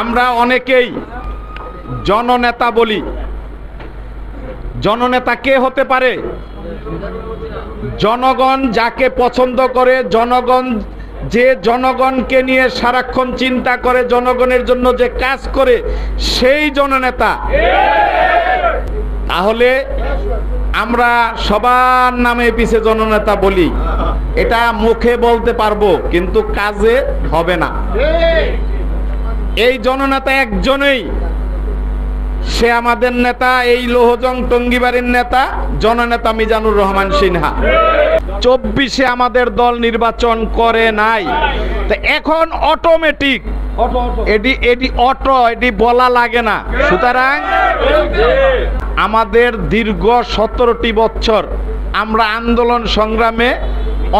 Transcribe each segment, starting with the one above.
আমরা অনেকেই জননেতা বলি। জননেতা কে হতে পারে? জনগণ যাকে পছন্দ করে, জনগণ যে জনগণকে নিয়ে সারাক্ষণ চিন্তা করে, জনগণের জন্য যে কাজ করে, সেই জননেতা। তাহলে আমরা সবার নামে পিছে জননেতা বলি। এটা মুখে বলতে পারব, কিন্তু কাজে হবে না। এই জননেতা একজনেই সে আমাদের নেতা, এই লোহজং টঙ্গিবাড়ির নেতা, জননেতা মিজানুর রহমান সিনহা। চব্বিশে আমাদের দল নির্বাচন করে নাই। এখন অটোমেটিক এটি এটি অটো এটি বলা লাগে না। সুতরাং আমাদের দীর্ঘ সতেরোটি বছর আমরা আন্দোলন সংগ্রামে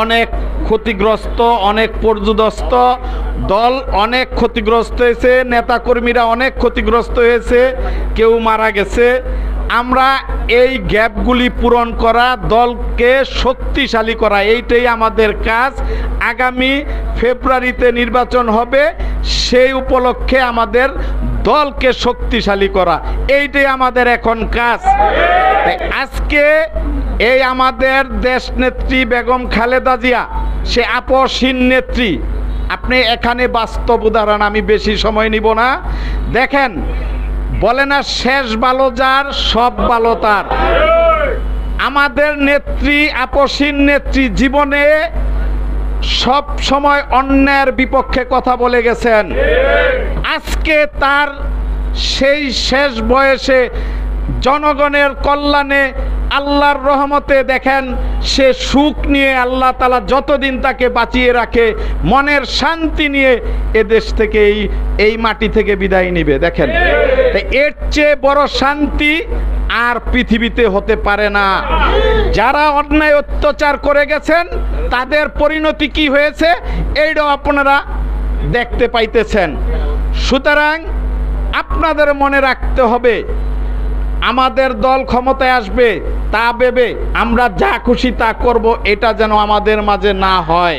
অনেক ক্ষতিগ্রস্ত, অনেক পর্যুদস্ত দল অনেক ক্ষতিগ্রস্ত হয়েছে, নেতাকর্মীরা অনেক ক্ষতিগ্রস্ত হয়েছে, কেউ মারা গেছে। আমরা এই গ্যাপগুলি পূরণ করা, দলকে শক্তিশালী করা, এইটাই আমাদের কাজ। আগামী ফেব্রুয়ারিতে নির্বাচন হবে, সেই উপলক্ষে আমাদের দলকে শক্তিশালী করা, এইটাই আমাদের এখন কাজ। আজকে এই আমাদের দেশ নেত্রী বেগম খালেদা জিয়া সে আপসহীন নেত্রী। আপনি এখানে বাস্তব উদাহরণ, আমি বেশি সময় নিব না। দেখেন, বলে না শেষ ভালো যার, সব ভালো তার। আমাদের নেত্রী আপসীন নেত্রী জীবনে সব সময় অন্যায়ের বিপক্ষে কথা বলে গেছেন। আজকে তার সেই শেষ বয়সে জনগণের কল্যাণে আল্লাহর রহমতে দেখেন, সে সুখ নিয়ে আল্লাহ তালা যতদিন তাকে বাঁচিয়ে রাখে, মনের শান্তি নিয়ে এ দেশ থেকে এই এই মাটি থেকে বিদায় নিবে, দেখেন। এর চেয়ে বড় শান্তি আর পৃথিবীতে হতে পারে না। যারা অন্যায় অত্যাচার করে গেছেন, তাদের পরিণতি কি হয়েছে? এইটাও আপনারা দেখতে পাইতেছেন। সুতরাং আপনাদের মনে রাখতে হবে, আমাদের দল ক্ষমতায় আসবে তা ভেবে আমরা যা খুশি তা করব এটা যেন আমাদের মাঝে না হয়।